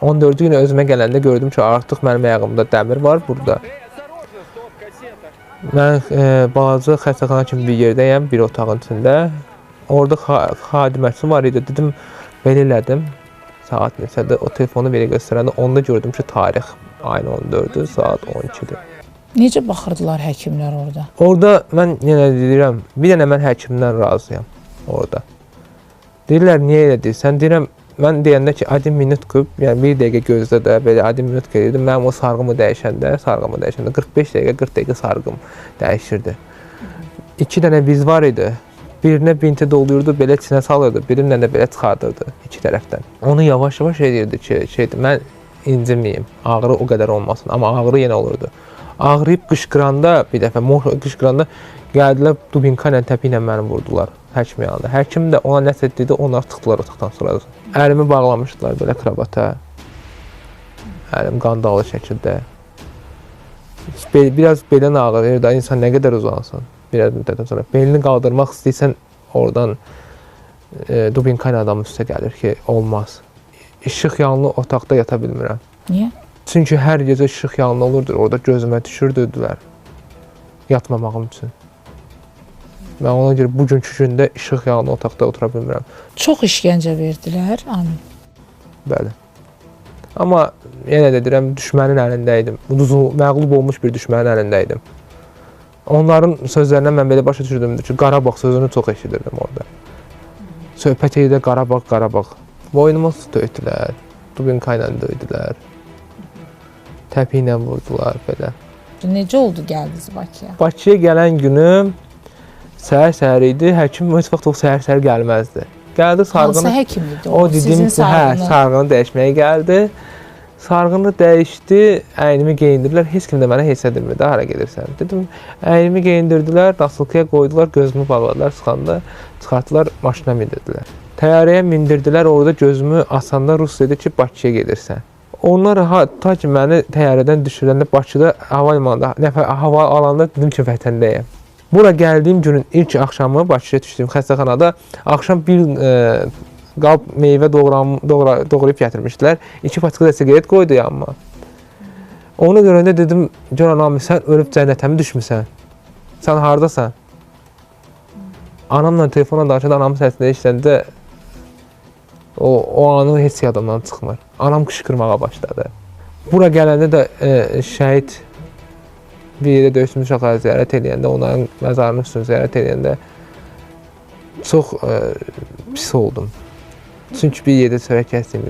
14-cü günə özümə gələndə gördüm ki, artıq mənim ayağımda dəmir var burada. Mən e, balaca xəstəxana kimi bir yerdəyəm, bir otağın içində. Orada xa- xadiməçi var idi. Dedim, belə elədim. Saat neçədir? O telefonu belə göstərəndə onda gördüm ki, tarix ayın 14-dür, saat 12-dir. Necə baxırdılar həkimlər orada? Orada mən yenə deyirəm, bir dənə mən həkimdən razıyam orada. Deyirlər niyə elə deyirsən? Deyirəm mən deyəndə ki, adım minutku, yəni 1 dəqiqə gözlə də belə adım minut gedirdim. Mənim o sarğımı dəyişəndə, sarğımı dəyişəndə 45 dəqiqə, 40 dəqiqə sarğım dəyişirdi. 2 dənə biz var idi. Birinə binti doldurdu, belə içinə salırdı, birindən də belə çıxardırdı iki tərəfdən. Onu yavaş-yavaş edirdi ki, şeydir, mən inciməyim, ağrı o qədər olmasın, amma ağrı yenə olurdu. Ağrıyıb qışqıranda bir dəfə mor qışqıranda gəldilər dubinka ilə təpi ilə məni vurdular həkim yanında. Həkim də ona nəsə dedi, onlar çıxdılar otaqdan sonra. Əlimi bağlamışdılar belə kravata. Əlim qandalı şəkildə. Be- Biraz belən ağrıyır da insan nə qədər uzansın. Biraz müddətdən sonra belini qaldırmaq istəyirsən oradan e, dubinka ilə adam üstə gəlir ki, olmaz. İşıq yanlı otaqda yata bilmirəm. Niyə? Çünki hər gecə işıq yanlı olurdu. Orada gözümə düşürdülər. Yatmamağım üçün. Mən ona görə bugünkü gündə işıq yanlı otaqda otura bilmirəm. Çox işgəncə verdilər. Amin. Bəli. Amma yenə də deyirəm, düşmənin əlində idim. Uduzul, məğlub olmuş bir düşmənin əlində idim. Onların sözlərindən mən belə başa düşürdüm ki, Qarabağ sözünü çox eşidirdim orada. Söhbət edə Qarabağ, Qarabağ. Boynuma su töydülər. Dubinka ilə döydülər. Təpi ilə vurdular belə. Necə oldu gəldiniz Bakıya? Bakıya gələn günüm səhər-səhər idi. Həkim heç vaxt o səhər-səhər gəlməzdi. Gəldi Hansı sarğını həkim idi O o? dedim Sizin ki, hə, sarğını. dəyişməyə gəldi. Sarğını dəyişdi, əynimi geyindirdilər. Heç kim də mənə heç nə demirdi, hara gedirsən. Dedim, əynimi geyindirdilər, dasılkaya qoydular, gözümü bağladılar, çıxanda çıxartdılar, maşına mindirdilər. Təyyarəyə mindirdilər, orada gözümü asanda Rus dedi ki, Bakıya gedirsən. Onlar ha, ta ki məni təyyarədən düşürəndə Bakıda hava limanında, nəfər hava alanda dedim ki, vətəndəyəm. Bura gəldiyim günün ilk axşamı Bakıya düşdüyüm xəstəxanada axşam bir e, qab meyvə doğram, doğra, doğrayıb gətirmişdilər. İki paçka da siqaret qoydu yanıma. Onu görəndə dedim, "Can anam, sən ölüb cənnətə mi düşmüsən? Sən hardasan?" Anamla telefonla danışanda anamın səsini eşidəndə o o anı heç yadımdan çıxmır. Anam qışqırmağa başladı. Bura gələndə də e, şəhid bir yerdə döyüşmüş uşaqları ziyarət edəndə, onların məzarının üstünü ziyarət edəndə çox e, pis oldum. Çünki bir yerdə çörək kəsdiyimi